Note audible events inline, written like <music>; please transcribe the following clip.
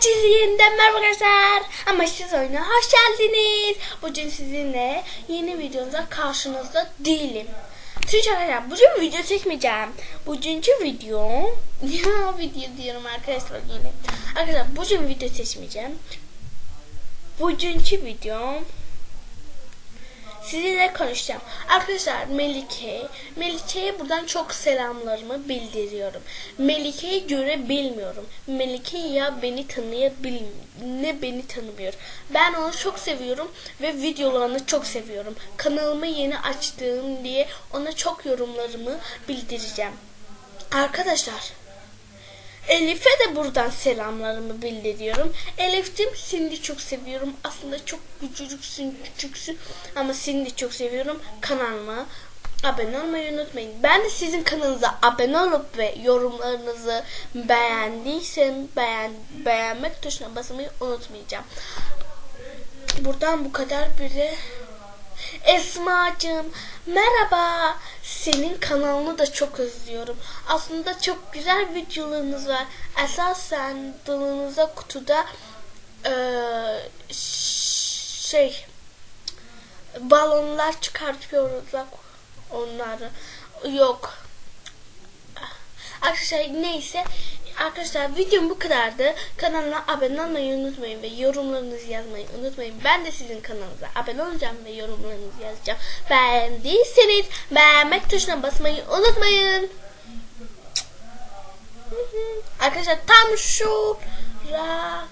Herkese yeniden merhaba arkadaşlar. Ama siz oyuna hoş geldiniz. Bugün sizinle yeni videoda karşınızda değilim. Çünkü arkadaşlar bugün video çekmeyeceğim. Bugünkü video <laughs> ya video diyorum arkadaşlar yine. Arkadaşlar bugün video seçmeyeceğim. Bugünkü videom sizinle konuşacağım. Arkadaşlar Melike, Melike'ye buradan çok selamlarımı bildiriyorum. Melike'yi görebilmiyorum. Melike ya beni tanıyabilir ne beni tanımıyor. Ben onu çok seviyorum ve videolarını çok seviyorum. Kanalımı yeni açtığım diye ona çok yorumlarımı bildireceğim. Arkadaşlar Elif'e de buradan selamlarımı bildiriyorum. Elif'cim seni de çok seviyorum. Aslında çok küçücüksün, küçüksün ama seni de çok seviyorum. Kanalıma abone olmayı unutmayın. Ben de sizin kanalınıza abone olup ve yorumlarınızı beğendiysem beğen, beğenmek tuşuna basmayı unutmayacağım. Buradan bu kadar biri Esma'cığım merhaba. Senin kanalını da çok özlüyorum. Aslında çok güzel videolarınız var. Esasen dalınıza kutuda eee, şey balonlar çıkartıyoruz onları. Yok. Arkadaşlar neyse Arkadaşlar videom bu kadardı. Kanalıma abone olmayı unutmayın ve yorumlarınızı yazmayı unutmayın. Ben de sizin kanalınıza abone olacağım ve yorumlarınızı yazacağım. Beğendiyseniz beğenmek tuşuna basmayı unutmayın. Arkadaşlar tam şurada.